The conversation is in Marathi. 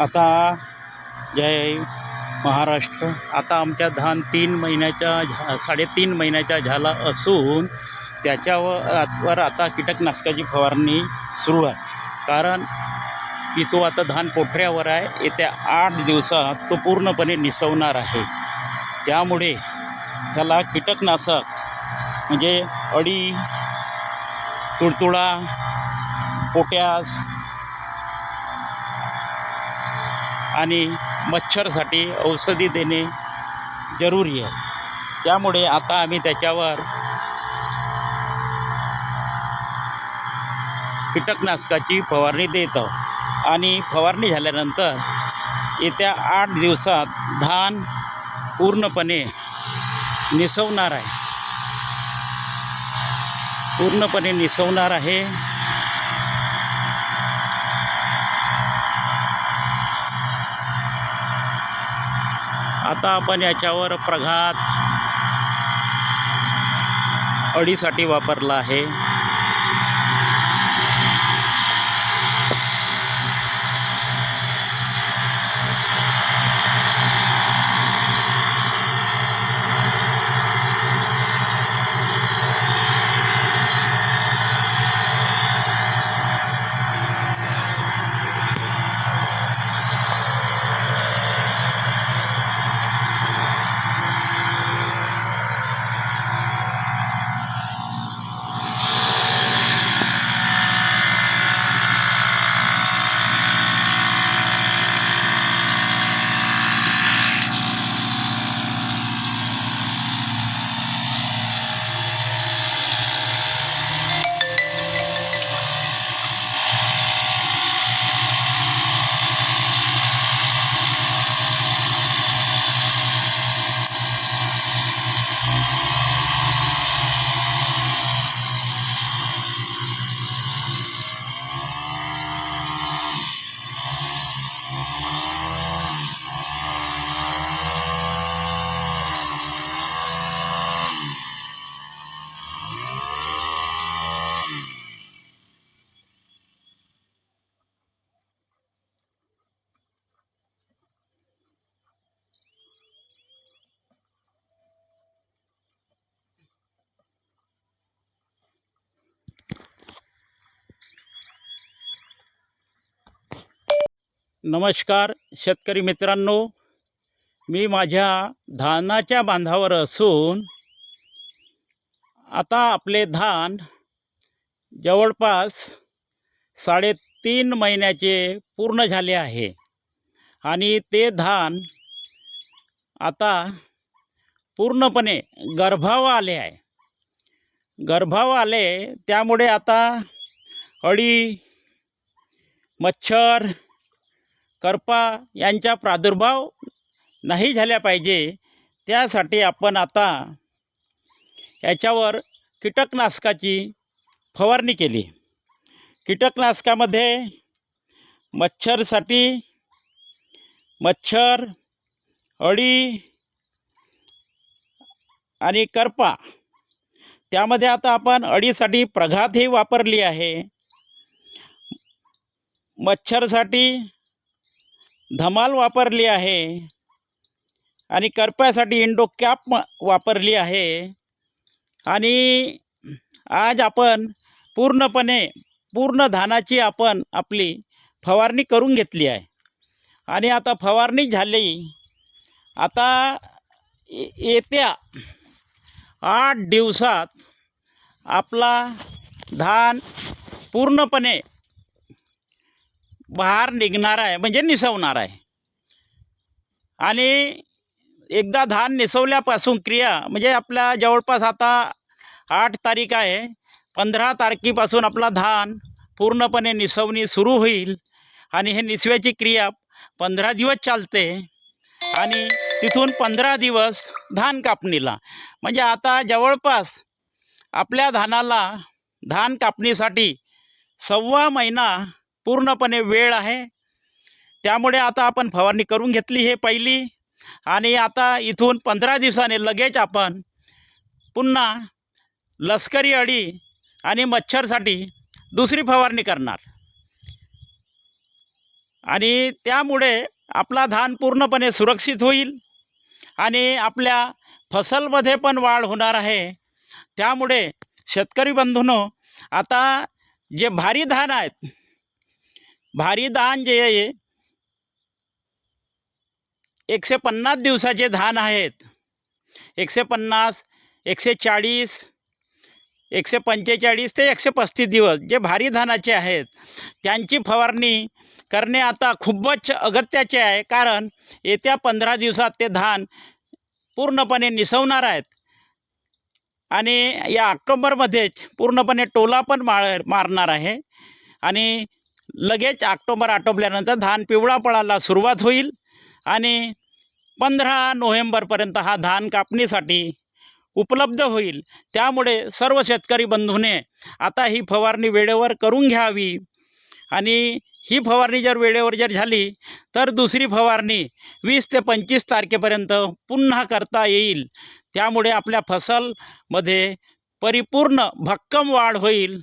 आता जय महाराष्ट्र. आता आमच्या धान तीन महिन्याच्या झा साडेतीन महिन्याच्या झाला असून त्याच्यावर वर आता कीटकनाशकाची फवारणी सुरू आहे. कारण की तो आता धान पोठऱ्यावर आहे. येत्या आठ दिवसात तो पूर्णपणे निसवणार आहे. त्यामुळे त्याला कीटकनाशक म्हणजे अडी तुडतुडा पोट्यास आणि मच्छरसाठी औषधी देणे जरुरी आहे. त्यामुळे आता आम्ही त्याच्यावर कीटकनाशकाची फवारणी देत आहोत. आणि फवारणी झाल्यानंतर येत्या आठ दिवसात धान पूर्णपणे निसवणार आहे. पूर्णपणे निसवणार आहे. आता आपण याच्यावर प्रघात अडीसाठी वापरला आहे. नमस्कार शेतकरी मित्रांनो. मी माझ्या धानाच्या बांधावर असून आता आपले धान जवळपास साडेतीन महिन्याचे पूर्ण झाले आहे. आणि ते धान आता पूर्णपणे गर्भावर आले आहे. गर्भावर आले त्यामुळे आता अळी मच्छर करपा यांचा प्रादुर्भाव नाही झाल्या पाहिजे. त्यासाठी आपण आता याच्यावर कीटकनाशकाची फवारणी केली. कीटकनाशकामध्ये मच्छरसाठी मच्छर अळी आणि करपा. त्यामध्ये आता आपण अळीसाठी प्रघात ही वापरली आहे. मच्छरसाठी धमाल वापरली आहे आणि करप्यासाठी इंडो कॅप म वापरली आहे. आणि आज आपण पूर्णपणे पूर्ण धानाची आपण आपली फवारणी करून घेतली आहे. आणि आता फवारणी झाली. आता येत्या आठ दिवसात आपला धान पूर्णपणे बाहेर निघणार आहे म्हणजे निसवणार आहे. आणि एकदा धान निसवल्यापासून क्रिया म्हणजे आपल्या जवळपास आता आठ तारीख आहे पंधरा तारखेपासून आपला धान पूर्णपणे निसवणी सुरू होईल आणि हे निसव्याची क्रिया पंधरा दिवस चालते आणि तिथून पंधरा दिवस धान कापणीला. म्हणजे आता जवळपास आपल्या धानाला धान कापणीसाठी सव्वा महिना पूर्णपणे वेळ आहे. त्यामुळे आता आपण फवारणी करून घेतली हे पहिली आणि आता इथून पंधरा दिवसाने लगेच आपण पुन्हा लष्करी अळी आणि मच्छरसाठी दुसरी फवारणी करणार. आणि त्यामुळे आपला धान पूर्णपणे सुरक्षित होईल आणि आपल्या फसलमध्ये पण वाढ होणार आहे. त्यामुळे शेतकरी बंधूंनो आता जे भारी धान आहेत भारी दान जे आहे एकशे पन्नास दिवसाचे धान आहेत. एकशे पन्नास एकशे चाळीस एकशे पंचेचाळीस ते एकशे पस्तीस दिवस जे भारी धानाचे आहेत. त्यांची फवारणी करणे आता खूपच अगत्याचे आहे कारण येत्या पंधरा दिवसात ते धान पूर्णपणे निसवणार आहेत. आणि या ऑक्टोबरमध्येच पूर्णपणे टोला पण मार मारणार आहे. आणि लगेच ऑक्टोबर आटोपल्यानंतर धान पिवळा पळाला सुरुवात होईल आणि पंधरा नोव्हेंबरपर्यंत हा धान कापणीसाठी उपलब्ध होईल. त्यामुळे सर्व शेतकरी बंधूने आता ही फवारणी वेळेवर करून घ्यावी. आणि ही फवारणी जर वेळेवर जर झाली तर दुसरी फवारणी वीस ते पंचवीस तारखेपर्यंत पुन्हा करता येईल. त्यामुळे आपल्या फसलमध्ये परिपूर्ण भक्कम वाढ होईल.